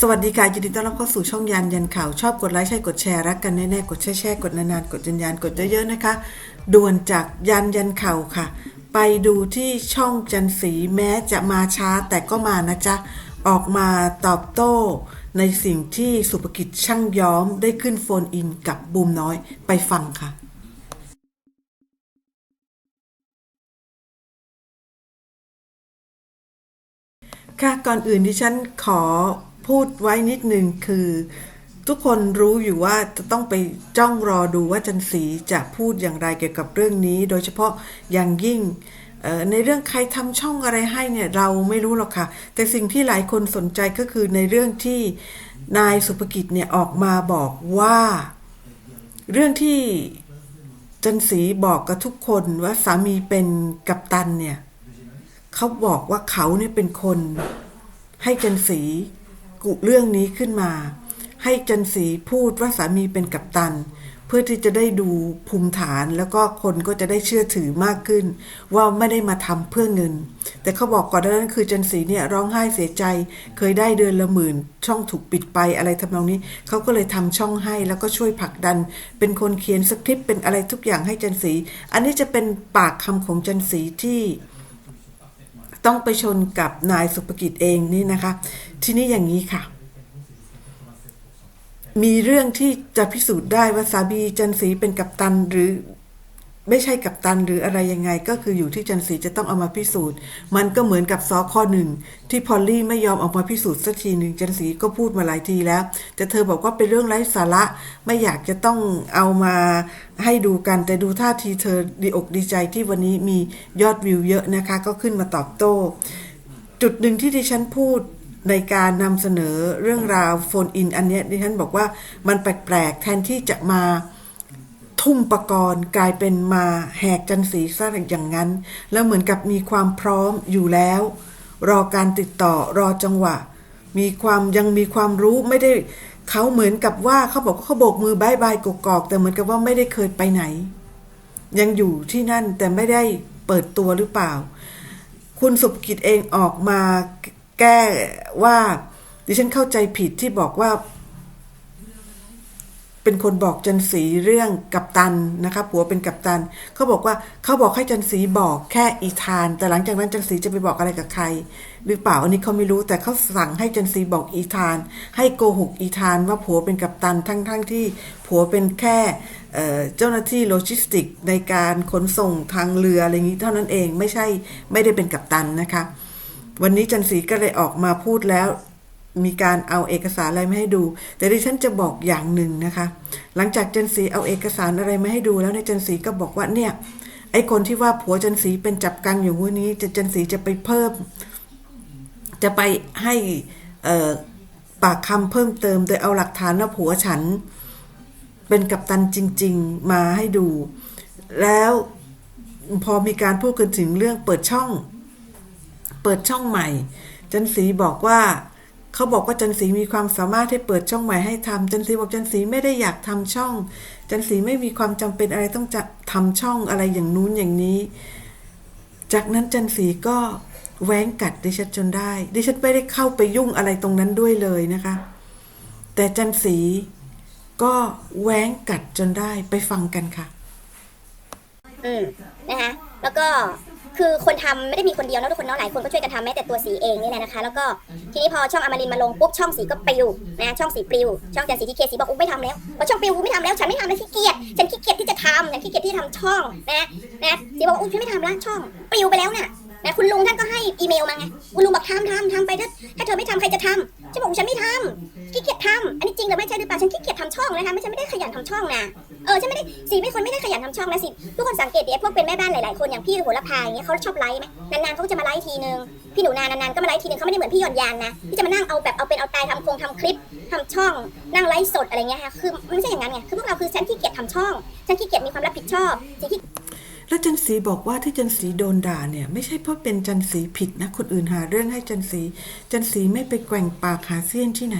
สวัสดีค่ะยินดีต้อนรับเข้าสู่ช่องยานยันข่าวชอบกดไลค์ใช่กดแชร์รักกันแน่ๆกดแชร์แชร์กดนานๆกดยันยันกดเยอะๆนะคะด่วนจากยันยันข่าวค่ะ ไปดูที่ช่องจันสีแม้จะมาช้าแต่ก็มานะจ๊ะออกมาตอบโต้ ในสิ่งที่สุภกิจช่างย้อมได้ขึ้นโฟนอินกับบูมน้อยไปฟังค่ะค่ะก่อนอื่นที่ฉันขอ พูดไว้นิดนึงคือ ทุกคนรู้อยู่ว่าจะต้องไปจ้องรอดูว่าจันสีจะพูดอย่างไรเกี่ยวกับเรื่องนี้ โดยเฉพาะอย่างยิ่งในเรื่องใครทำช่องอะไรให้เนี่ยเราไม่รู้หรอกค่ะ แต่สิ่งที่หลายคนสนใจก็คือในเรื่องที่นายสุภกิจเนี่ยออกมาบอกว่า เรื่องที่จันสีบอกกับทุกคนว่าสามีเป็นกัปตันเนี่ยเขาบอกว่าเขาเนี่ยเป็นคนให้จันสี กุเรื่องนี้ขึ้นมา ให้จันสีพูดว่าสามีเป็นกัปตัน เพื่อที่จะได้ดูภูมิฐานแล้วก็คนก็จะได้เชื่อถือมากขึ้น ว่าไม่ได้มาทำเพื่อเงิน แต่เขาบอกก่อนนานั้นคือจันสีเนี่ยร้องไห้เสียใจ เคยได้เดือนละหมื่น ช่องถูกปิดไปอะไรทำนองนี้เขาก็เลยทำช่องให้แล้วก็ช่วยผลักดัน เป็นคนเขียนสคริปต์เป็นอะไรทุกอย่างให้จันสีอันนี้จะเป็นปากคำของจันสีที่ ต้องไปชนกับนายสุภกิจเองนี่นะคะ ทีนี้อย่างนี้ค่ะ มีเรื่องที่จะพิสูจน์ได้ว่าสาบีจันสีเป็นกัปตันหรือ ไม่ใช่กัปตันหรืออะไรยังไง ก็คืออยู่ที่จันสีจะต้องเอามาพิสูจน์ มันก็เหมือนกับซอข้อหนึ่งที่พอลลี่ไม่ยอมออกมาพิสูจน์สักทีหนึ่งจันสีก็พูดมาหลายทีแล้ว แต่เธอบอกว่าเป็นเรื่องไร้สาระไม่อยากจะต้องเอามาให้ดูกันแต่ดูท่าทีเธอดีอกดีใจที่วันนี้มียอดวิวเยอะนะคะ ก็ขึ้นมาตอบโต้ จุดหนึ่งที่ดิฉันพูดในการนำเสนอเรื่องราวโฟนอินอันนี้ดิฉันบอกว่ามันแปลกๆแทนที่จะมา ทุ่มประกรณ์กลายเป็นมาแหกจันสีซะอย่างนั้น แล้วเหมือนกับมีความพร้อมอยู่แล้ว รอการติดต่อรอจังหวะ มีความยังมีความรู้ไม่ได้เขาเหมือนกับว่าเขาบอกเขาโบกมือบายบายกกอกๆแต่เหมือนกับว่าไม่ได้เคยไปไหน ยังอยู่ที่นั่นแต่ไม่ได้เปิดตัวหรือเปล่า คุณสุภกิจเองออกมาแก้ว่าดิฉันเข้าใจผิดที่บอกว่า เป็นคนบอกจันสีเรื่องกัปตันนะคะผัวเป็นกัปตันเขาบอกว่าเขาบอกให้จันสีบอกแค่อีธาน แต่หลังจากนั้นจันสีจะไปบอกอะไรกับใคร หรือเปล่าอันนี้เขาไม่รู้แต่เขาสั่งให้จันสีบอกอีธาน ให้โกหกอีธานว่าผัวเป็นกัปตันทั้งๆทที่ผัวเป็นแค่เอ่อเจ้าหน้าที่โลจิสติกในการขนส่งทางเรืออะไรอย่างนี้เท่านั้นเองไม่ใช่ไม่ได้เป็นกัปตันนะคะวันนี้จันสีก็เลยออกมาพูดแล้ว มีการเอาเอกสารอะไรมาให้ดู แต่ดิฉันจะบอกอย่างหนึ่งนะคะ หลังจากจันสีเอาเอกสารอะไรมาให้ดูแล้วในจันสีก็บอกว่าเนี่ยไอ้คนที่ว่าผัวจันสีเป็นจับกังอยู่วันนี้จะจันสีจะไปเพิ่ม จะไปให้ปากคำเพิ่มเติม โดยเอาหลักฐานว่าผัวฉัน เป็นกัปตันจริง ๆ มาให้ดู แล้วพอมีการพูดกันถึงเรื่องเปิดช่อง เปิดช่องใหม่ จันสีบอกว่า เขาบอกว่าจันสีมีความสามารถให้เปิดช่องใหม่ให้ทำจันสีบอกจันสีไม่ได้อยากทำช่อง จันสีไม่มีความจำเป็นอะไรต้องจะทำช่องอะไรอย่างนู้นอย่างนี้ จากนั้นจันสีก็แหว้งกัดดิฉันจนได้ ดิฉันไม่ได้เข้าไปยุ่งอะไรตรงนั้นด้วยเลยนะคะ แต่จันสีก็แหว้งกัดจนได้ไปฟังกันค่ะ อืมนะคะ แล้วก็ คือคนทำไม่ได้มีคนเดียวนะทุกคนเนาะหลายคนก็ช่วยกันทำแม้แต่ตัวสีเองนี่แหละนะคะ แล้วก็ทีนี้พอช่องอมรินมาลงปุ๊บช่องสีก็ปลิวนะช่องสีปลิวช่องจันสีที่เคสีบอกอุ้ไม่ทำแล้วพอช่องปลิวกูไม่ทำแล้วฉันไม่ทำแล้วขี้เกียจฉันขี้เกียจที่จะทำฉันขี้เกียจที่ทำช่องนะนะสีบอกอุ้ยฉันไม่ทำแล้วช่องปลิวไปแล้วน่ะนะคุณลุงท่านก็ให้อีเมลมาไงคุณลุงบอกทำทำทำไปถ้าถ้าเธอไม่ทำใครจะทำฉันบอกฉันไม่ทำขี้เกียจทำอันนี้จริงหรือไม่ใช่หรือเปล่าฉันขี้เกียจทำช่องนะคะไม่ใช่ไม่ได้ขยันทำช่องนะ เออฉันไม่ได้สีไม่คนไม่ได้ขยันทำช่องนะสิทุกคนสังเกตดิไอ้พวกเป็นแม่บ้านหลายๆคนอย่างพี่โหระพาอย่างเงี้ยเขาชอบไลฟ์ไหมนานๆเขาก็จะมาไลฟ์ทีนึงพี่หนูนานานๆก็มาไลฟ์ทีนึงเขาไม่ได้เหมือนพี่หย่อนยานนะที่จะมานั่งเอาแบบเอาเป็นเอาตายทำโครงทำคลิปทำช่องนั่งไลฟ์สดอะไรเงี้ยค่ะคือมันไม่ใช่อย่างนั้นไงคือพวกเราคือฉันขี้เกียจทำช่องฉันขี้เกียจมีความรับผิดชอบฉันขี้ แล้วจันสีบอกว่าที่จันสีโดนด่าเนี่ยไม่ใช่เพราะเป็นจันสีผิดนะคนอื่นหาเรื่องให้จันสีจันสีไม่ไปแกว่งปากหาเสี้ยนที่ไหน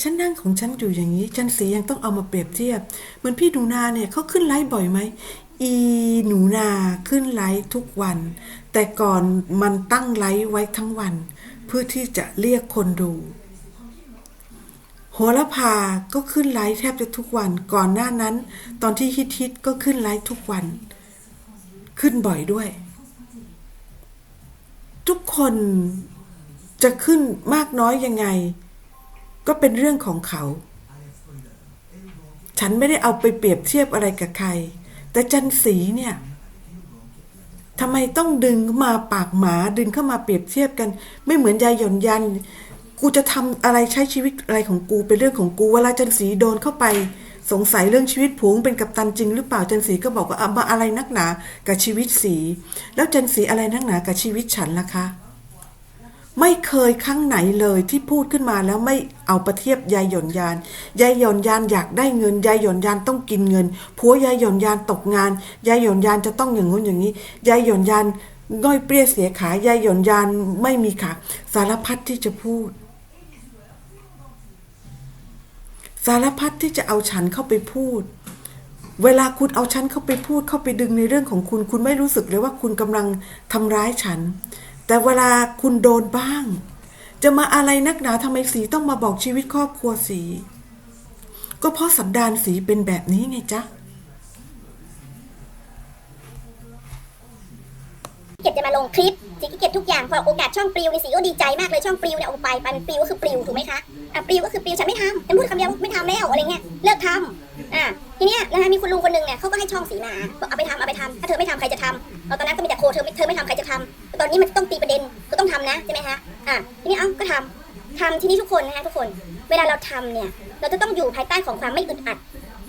ฉันนั่งของฉันอยู่อย่างนี้ จันสียังต้องเอามาเปรียบเทียบเหมือนพี่หนูนาเนี่ยเขาขึ้นไลฟ์บ่อยไหมอีหนูนาขึ้นไลฟ์ทุกวัน แต่ก่อนมันตั้งไลฟ์ไว้ทั้งวัน เพื่อที่จะเรียกคนดูโหระพาก็ขึ้นไลฟ์แทบจะทุกวัน ก่อนหน้านั้น ตอนที่ฮิตฮิตๆก็ขึ้นไลฟ์ทุกวัน ขึ้นบ่อยด้วย ทุกคนจะขึ้นมากน้อยยังไง ก็เป็นเรื่องของเขา ฉันไม่ได้เอาไปเปรียบเทียบอะไรกับใคร แต่จันสีเนี่ยทำไมต้องดึงเข้ามาปากหมาดึงเข้ามาเปรียบเทียบกัน ไม่เหมือนยายหย่อนยัน กูจะทำอะไรใช้ชีวิตอะไรของกูเป็นเรื่องของกูเวลาจันสีโดนเข้าไป สงสัยเรื่องชีวิตผงเป็นกัปตันจริงหรือเปล่าจันสีก็บอกว่าอะมาอะไรนักหนากับชีวิตสี แล้วจันสีอะไรนักหนากับชีวิตฉันล่ะคะ ไม่เคยครั้งไหนเลยที่พูดขึ้นมาแล้วไม่เอาประเทียบยายหย่อนยาน ยายหย่อนยานอยากได้เงิน ยายหย่อนยานต้องกินเงิน ผัวยายหย่อนยานตกงาน ยายหย่อนยานจะต้องอย่างงู้นอย่างนี้ ยายหย่อนยานง่อยเปรี้ยเสียขายายหย่อนยานไม่มีขาสารพัดที่จะพูด สารพัดที่จะเอาฉันเข้าไปพูด เวลาคุณเอาฉันเข้าไปพูดเข้าไปดึงในเรื่องของคุณ คุณไม่รู้สึกเลยว่าคุณกำลังทำร้ายฉัน แต่เวลาคุณโดนบ้าง จะมาอะไรนักหนาทำไมสีต้องมาบอกชีวิตครอบครัวสี ก็เพราะสันดานสีเป็นแบบนี้ไงจ๊ะ เกียจจะมาลงคลิปสีขี้เกียจทุกอย่างพอโอกาสช่องปลิวนี่สีก็ดีใจมากเลยช่องปลิวเนี่ยเอาไปไปมันปลิวก็คือปลิวถูกไหมคะอะปลิวก็คือปลิวฉันไม่ทำฉันพูดคำเดียวไม่ทำแล้วอะไรเงี้ยเลิกทำอะทีเนี้ยนะคะมีคุณลุงคนหนึ่งเนี่ยเขาก็ให้ช่องสีมาบอกเอาไปทำเอาไปทำถ้าเธอไม่ทำใครจะทำเอาตอนนั้นก็มีแต่โคเธอไม่เธอไม่ทำใครจะทำตอนนี้มันต้องตีประเด็นก็ต้องทำนะใช่ไหมคะอะทีนี้เอ้าก็ทำทำทีนี้ทุกคนนะคะทุกคน เวลาเราทำเนี่ยเราจะต้องอยู่ภายใต้ของความไม่อึดอัด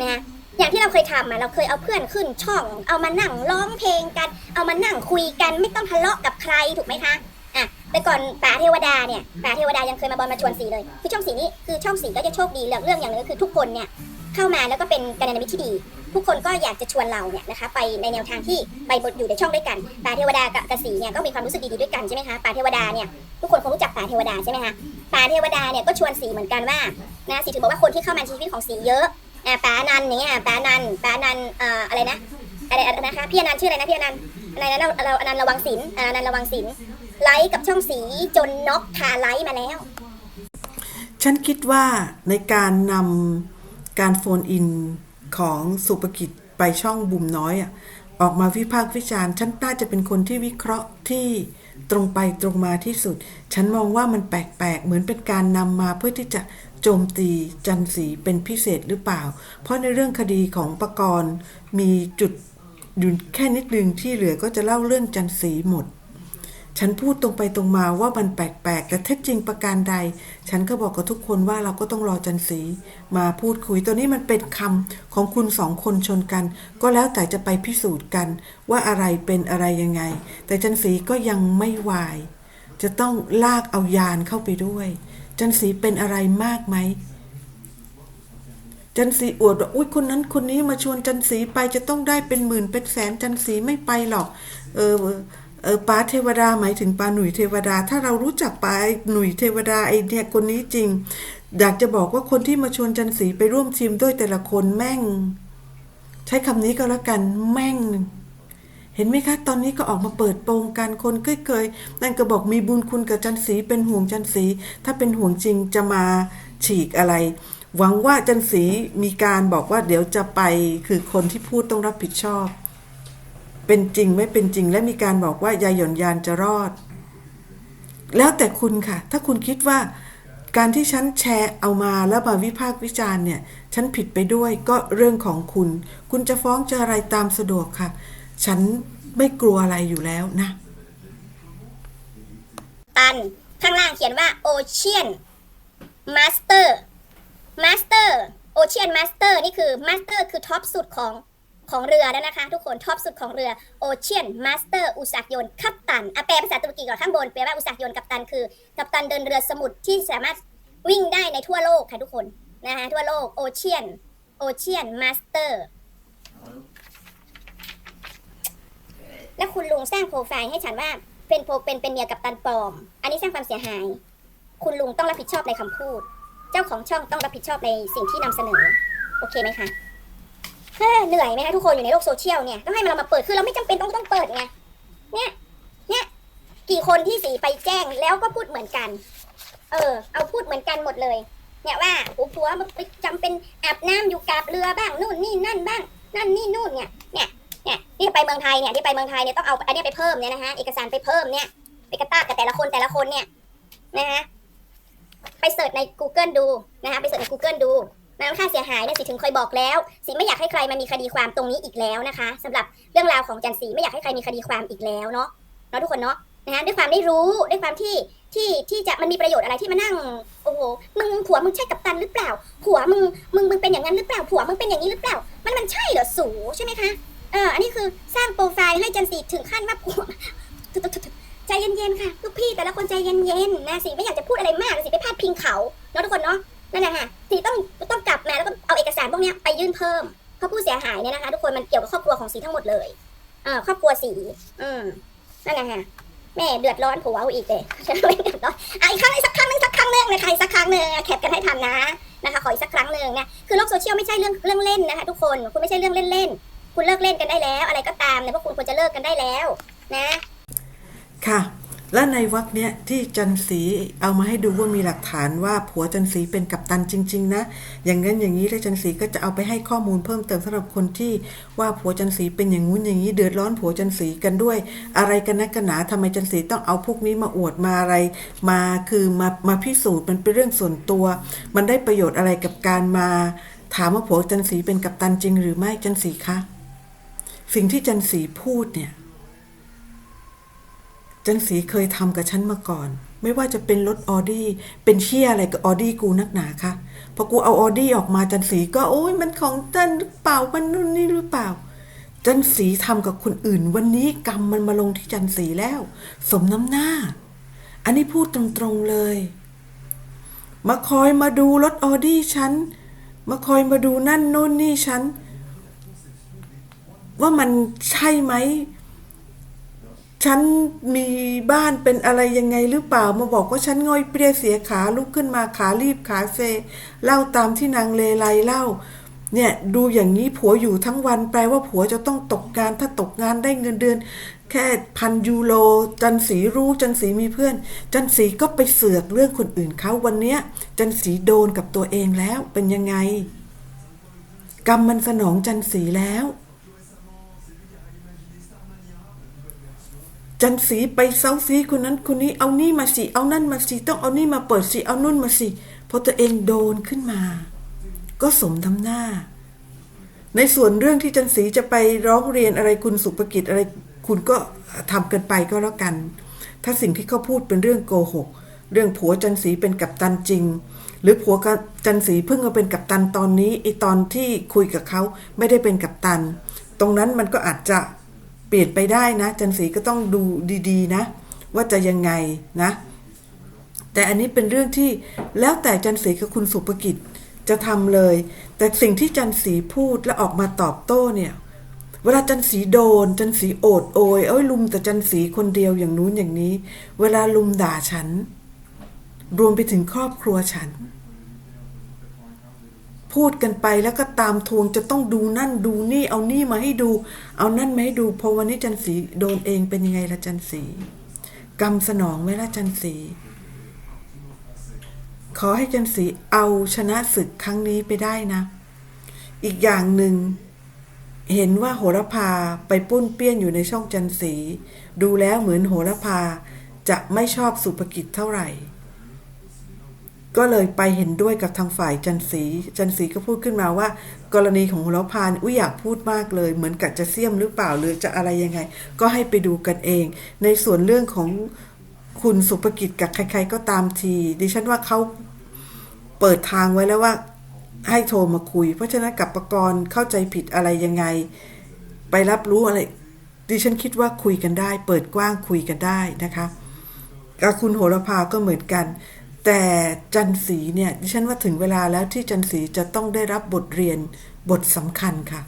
นะ อย่างที่เราเคยทำอะเราเคยเอาเพื่อนขึ้นช่อง เอามานั่งร้องเพลงกัน เอามานั่งคุยกันไม่ต้องทะเลาะกับใครถูกไหมคะอะแต่ก่อนป๋าเทวดาเนี่ยป๋าเทวดายังเคยมาบอลมาชวนสีเลย คือช่องสีนี้คือช่องสีก็จะโชคดีเรื่องเรื่องอย่างนึงคือทุกคนเนี่ยเข้ามาแล้วก็เป็นกัลยามิตที่ดี ทุกคนก็อยากจะชวนเราเนี่ยนะคะไปในแนวทางที่ไปบทอยู่ในช่องด้วยกันป๋าเทวดากับกสีเนี่ยก็มีความรู้สึกดีๆด้วยกันใช่ไหมคะป๋าเทวดาเนี่ยทุกคนคงรู้จักป๋าเทวดาใช่ไหมคะป๋าเทวดาเนี่ยก็ชวนสีเหมือนกันว่านะสีถือบอกว่าคนที่เข้ามาชีวิตของสีเยอะ อะป๋านันอย่างเงี้ยป๋านันป๋านันเอ่ออะไรนะอะไรอะไรนะคะพี่อนันต์ชื่ออะไรนะพี่อนันต์อะไรนะเราเราอนันต์ระวังศิลป์อนันต์ระวังศิลป์ไลค์กับช่องสีจนน็อกคาไลค์มาแล้ว ฉันคิดว่าในการนำการโฟนอินของสุภกิจไปช่องบุมน้อยอะออกมาวิพากษ์วิจารณ์ ฉันน่าจะเป็นคนที่วิเคราะห์ที่ ตรงไปตรงมาที่สุด ฉันมองว่ามันแปลกๆ เหมือนเป็นการนำมาเพื่อที่จะโจมตีจันสีเป็นพิเศษหรือเปล่า เพราะในเรื่องคดีของประกรณ์มีจุดอยู่แค่นิดนึงที่เหลือก็จะเล่าเรื่องจันสีหมด ฉันพูดตรงไปตรงมาว่ามันแปลกๆ แต่เท็จจริงประการใด ฉันก็บอกกับทุกคนว่าเราก็ต้องรอจันสี มาพูดคุยตัวนี้มันเป็นคำของคุณสองคนชนกัน ก็แล้วแต่จะไปพิสูจน์กัน ว่าอะไรเป็นอะไรยังไง แต่จันสีก็ยังไม่วาย จะต้องลากเอายานเข้าไปด้วย จันสีเป็นอะไรมากไหมจันสีอวดว่าอุ้ยคนนั้นคนนี้มาชวนจันสีไปจะต้องได้เป็นหมื่นเป็นแสนจันสีไม่ไปหรอก เออ เออป้าเทวดาหมายถึงป้าหนุ่ยเทวดา ถ้าเรารู้จักป้าหนุ่ยเทวดาไอเนี่ยคนนี้จริง อยากจะบอกว่าคนที่มาชวนจันสีไปร่วมทีมด้วยแต่ละคนแม่ง ใช้คำนี้ก็แล้วกันแม่ง เห็นไหมคะ ตอนนี้ก็ออกมาเปิดโปงกันคนเคยๆนั่นก็บอกมีบุญคุณกับจันสีเป็นห่วงจันสี ถ้าเป็นห่วงจริงจะมาฉีกอะไร หวังว่าจันสีมีการบอกว่าเดี๋ยวจะไปคือคนที่พูดต้องรับผิดชอบ เป็นจริงไม่เป็นจริงและมีการบอกว่ายายหย่อนยานจะรอด แล้วแต่คุณค่ะ ถ้าคุณคิดว่าการที่ฉันแชร์เอามาแล้วมาวิพากษ์วิจารณ์เนี่ย ฉันผิดไปด้วยก็เรื่องของคุณ คุณจะฟ้องจะอะไรตามสะดวกค่ะ ฉันไม่กลัวอะไรอยู่แล้วนะ ตัน ข้างล่างเขียนว่า Ocean Master Master Ocean Master นี่คือ Master คือท็อปสุดของ ของเรือแล้วนะคะ ทุกคนท็อปสุดของเรือ Ocean Master อุตสาหยนกัปตันอแปลภาษาตุรกีก่อนข้างบนแปลว่าอุสาหยนกัปตันคือกัปตันเดินเรือสมุทรที่สามารถวิ่งได้ในทั่วโลกค่ะทุกคนนะคะทั่วโลก Ocean Ocean Master และคุณลุงสร้างโปรไฟล์ให้ฉันว่าเป็นโปรเป็นเป็นเมียกับตันปลอม อันนี้สร้างความเสียหาย คุณลุงต้องรับผิดชอบในคำพูด เจ้าของช่องต้องรับผิดชอบในสิ่งที่นำเสนอ โอเคไหมคะ เฮ้อเหนื่อยไหมคะทุกคนอยู่ในโลกโซเชียลเนี่ยต้องให้เรามาเปิดคือเราไม่จำเป็นต้องต้องเปิดไงเนี่ยเนี่ยกี่คนที่สีไปแจ้งแล้วก็พูดเหมือนกัน เออ เอาพูดเหมือนกันหมดเลย เนี่ยว่าโอ้ผัวมันไปจำเป็นอาบน้ำอยู่กับเรือบ้างนู่นนี่นั่นบ้าง นั่นนี่นู่นเนี่ยเนี่ยเนี่ยที่ไปเมืองไทยเนี่ยที่ไปเมืองไทยเนี่ยต้องเอาอันนี้ไปเพิ่มเนี่ยนะฮะเอกสารไปเพิ่มเนี่ยไปกระตากกับแต่ละคนแต่ละคนเนี่ยนะฮะไปเสิร์ชใน Google ดูนะคะไปเสิร์ชใน Google ดู นะค่าเสียหายเนี่ยสิถึงเคยบอกแล้วสิไม่อยากให้ใครมามีคดีความตรงนี้อีกแล้วนะคะสำหรับเรื่องราวของจันสีไม่อยากให้ใครมีคดีความอีกแล้วเนาะเนาะทุกคนเนาะนะฮะด้วยความได้รู้ด้วยความที่ที่ที่จะมันมีประโยชน์อะไรที่มานั่งโอ้โหมึงผัวมึงใช่กัปตันหรือเปล่า ผัวมึงมึงมึงเป็นอย่างนั้นหรือเปล่า ผัวมึงเป็นอย่างนี้หรือเปล่า มันมันใช่เหรอสูใช่ไหมคะเอออันนี้คือสร้างโปรไฟล์ให้จันสีถึงขั้นว่าผัวใจเย็นๆค่ะลูกพี่แต่ละคนใจเย็นๆนะสิไม่อยากจะพูดอะไรมากสิไปพาดพิงเขาเนาะทุกคนเนาะ นั่นแหละค่ะสีต้องต้องกลับมาแล้วก็เอาเอกสารพวกนี้ไปยื่นเพิ่มเพราะผู้เสียหายเนี่ยนะคะ ทุกคนมันเกี่ยวกับครอบครัวของสีทั้งหมดเลยเออครอบครัวสีอืมนั่นแหละค่ะแม่เดือดร้อนผัวเอาอีกเลยฉันไม่เดือดร้อนอะอีกครั้งอีกสักครั้งนึงสักครั้งหนึงนะใครสักครั้งหนึ่งแคปกันให้ทันนะนะคะขออีกสักครั้งหนึ่งนะคือโลกโซเชียลไม่ใช่เรื่องเรื่องเล่นนะคะทุกคนคุณไม่ใช่เรื่องเล่นๆคุณเลิกเล่นกันได้แล้ว อะไรก็ตามเนี่ยพวกคุณควรจะเลิกกันได้แล้วนะ ค่ะ และในวรรคเนี้ยที่จันสีเอามาให้ดูว่ามีหลักฐานว่าผัวจันสีเป็นกัปตันจริง ๆ นะ อย่างนั้นอย่างนี้แล้วจันสีก็จะเอาไปให้ข้อมูลเพิ่มเติมสำหรับคนที่ว่าผัวจันสีเป็นอย่างงู้นอย่างนี้เดือดร้อนผัวจันสีกันด้วย อะไรกันนักกันหนาทำไมจันสีต้องเอาพวกนี้มาอวดมาอะไร มาคือมามาพิสูจน์มันเป็นเรื่องส่วนตัว มันได้ประโยชน์อะไรกับการมา ถามว่าผัวจันสีเป็นกัปตันจริง หรือไม่จันสีคะสิ่งที่จันสีพูดเนี่ย จันสีเคยทำกับฉันมาก่อน ไม่ว่าจะเป็นรถออดี้เป็นเชี่ยอะไรกับออดี้กูนักหนาคะพอกูเอาออดี้ออกมาจันสีก็โอ้ยมันของจันหรือเปล่ามันนู่นนี่หรือเปล่า จันสีทำกับคนอื่น วันนี้กรรมมันมาลงที่จันสีแล้ว สมน้ำหน้า อันนี้พูดตรงๆเลย มาคอยมาดูรถออดี้ฉันมาคอยมาดูนั่นโน่นนี่ฉันว่ามันใช่ไหม ฉันมีบ้านเป็นอะไรยังไงหรือเปล่ามาบอกว่าฉันง่อยเปรี้ยเสียขาลุกขึ้นมาขารีบขาเซ เล่าตามที่นางเลไลเล่า เนี่ยดูอย่างนี้ผัวอยู่ทั้งวันแปลว่าผัวจะต้องตกงานถ้าตกงานได้เงินเดือน แค่พันยูโรจันสีรู้จันสีมีเพื่อน จันสีก็ไปเสือกเรื่องคนอื่นเขาวันเนี้ย จันสีโดนกับตัวเองแล้วเป็นยังไง กรรมมันสนองจันสีแล้ว จันสีไปเซาซีคนนั้นคนนี้เอานี่มาสิเอานั่นมาสิต้องเอานี่มาเปิดสิเอานุ่นมาสิพอตัวเองโดนขึ้นมา ก็สมทำหน้า ในส่วนเรื่องที่จันสีจะไปร้องเรียนอะไรคุณสุภกิจอะไรคุณก็ทำกันไปก็แล้วกัน ถ้าสิ่งที่เขาพูดเป็นเรื่องโกหก เรื่องผัวจันสีเป็นกัปตันจริง หรือผัวจันสีเพิ่งมาเป็นกัปตันตอนนี้ไอตอนที่คุยกับเขาไม่ได้เป็นกัปตัน ตรงนั้นมันก็อาจจะ ปลี่ยนไปได้นะ จันสีก็ต้องดูดีๆ นะ ว่าจะยังไงนะ แต่อันนี้เป็นเรื่องที่แล้วแต่จันสีกับคุณสุภกิจจะทำเลย แต่สิ่งที่จันสีพูดและออกมาตอบโต้เนี่ย เวลาจันสีโดน จันสีโอดโอยเอ้ยลุมแต่จันสีคนเดียวอย่างนู้นอย่างนี้ เวลาลุมด่าฉัน รวมไปถึงครอบครัวฉัน พูดกันไปแล้วก็ตามทวงจะต้องดูนั่นดูนี่เอานี่มาให้ดู เอานั่นมาให้ดูพอวันนี้จันสีโดนเองเป็นยังไงละจันสีกรรมสนองไหมละจันสีขอให้จันสีเอาชนะศึกครั้งนี้ไปได้นะ อีกอย่างหนึ่ง เห็นว่าโหระพาไปปุ้นเปี้ยนอยู่ในช่องจันสีดูแล้วเหมือนโหระพาจะไม่ชอบสุภกิจเท่าไหร่ ก็เลยไปเห็นด้วยกับทางฝ่ายจันสี จันสีก็พูดขึ้นมาว่า กรณีของโหระพานอุ้ยอยากพูดมากเลย เหมือนกับจะเสี่ยมหรือเปล่าหรือจะอะไรยังไง ก็ให้ไปดูกันเอง ในส่วนเรื่องของคุณสุภกิจกับใคร ๆ ก็ตามที ดิฉันว่าเขาเปิดทางไว้แล้วว่าให้โทรมาคุย เพราะฉะนั้นกับประกรณ์เข้าใจผิดอะไรยังไง ไปรับรู้อะไร ดิฉันคิดว่าคุยกันได้ เปิดกว้างคุยกันได้นะคะกับคุณโหระพาก็เหมือนกัน แต่จันสีเนี่ยดิฉันว่าถึงเวลาแล้วที่จันสีจะต้องได้รับบทเรียนบทสำคัญค่ะ